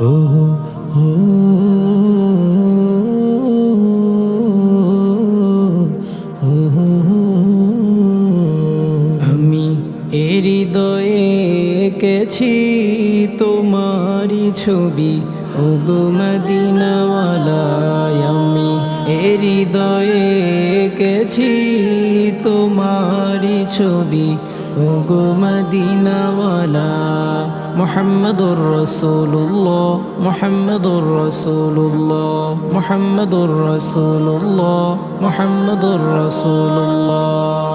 ও ও আমি হৃদয়ে কেছি তোমার ছবি। ওগো মদিনাওয়ালা আমি হৃদয়ে কেছি তোমারই ছবি। ও গো মদিনাওয়ালা, মোহাম্মদুর রসুল্লাহ মোহাম্মদুর রসুল্লাহ মোহাম্মদুর রসুল্লাহ মোহাম্মদুর রসুল্লাহ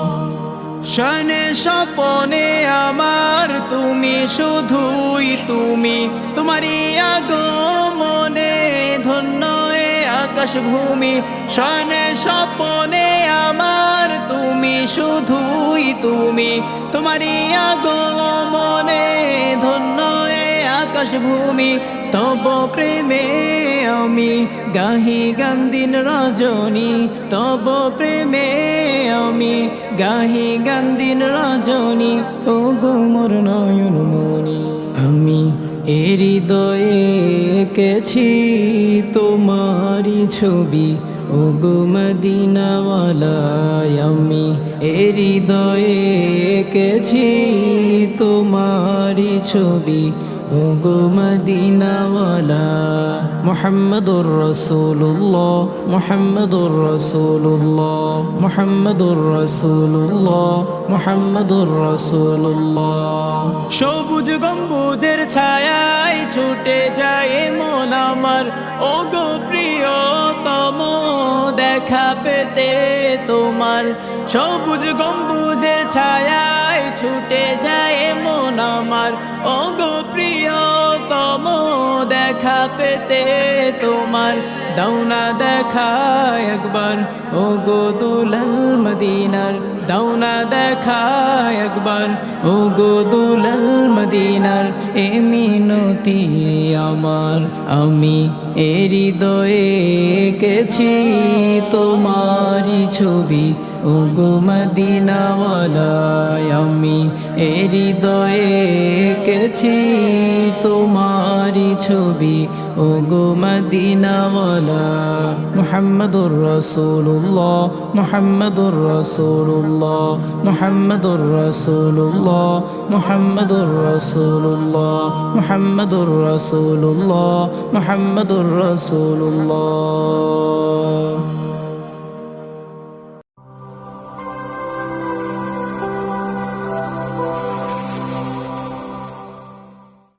শনে স্বপনে আমার, তুমি শুধুই তুমি, তোমারই আগমনে আকাশ ভূমি শনে স্বপনে আমার তুমি শুধুই তুমি। তোমারই আগমনে ধন্য এ আকাশ ভূমি তব প্রেমে আমি গাহি গান্দিন রজনী। তব প্রেমে আমি গাহি গান্দিন রজনী ও গোমর নয়ন মনি আমি হৃদয়ে এঁকেছি তোমারি ছবি। ও গো মদিনাওয়ালায় আমি হৃদয়ে এঁকেছি তোমারি ছবি। ও গো মদিনাওয়ালা, মোহাম্মদুর রসুল্লাহ মোহাম্মদুর রসুল্লাহ মোহাম্মদুর রসুল্লাহ মোহাম্মদুর রসুল্লাহ সবুজ গম্বুজের ছায়ায় ছুটে যায় মন আমার ও গো প্রিয়তম, দেখা পেতে তোমার। সবুজ গম্বুজের ছায়ায় ছুটে যায় আমার। ও গো প্রিয়তম, দেখা পেতে তোমার। দৌনা দেখা একবার ও গো দুলাল মদিনার। দৌনা দেখা একবার ও গো দুলাল মদিনার। এ মিনতি আমার, আমি এ হৃদয়ে এঁকেছি তোমারি ছবি। ও গো মদিনাওয়ালায় আমি এ হৃদয়ে এঁকেছি তোমারি ছবি। ও গো মদিনাওয়ালা, মুহাম্মদুর রাসূলুল্লাহ মুহাম্মদুর রাসূলুল্লাহ মুহাম্মদুর রাসূলুল্লাহ মুহাম্মদুর রাসূলুল্লাহ মুহাম্মদুর রাসূলুল্লাহ মুহাম্মদুর রাসূলুল্লাহ।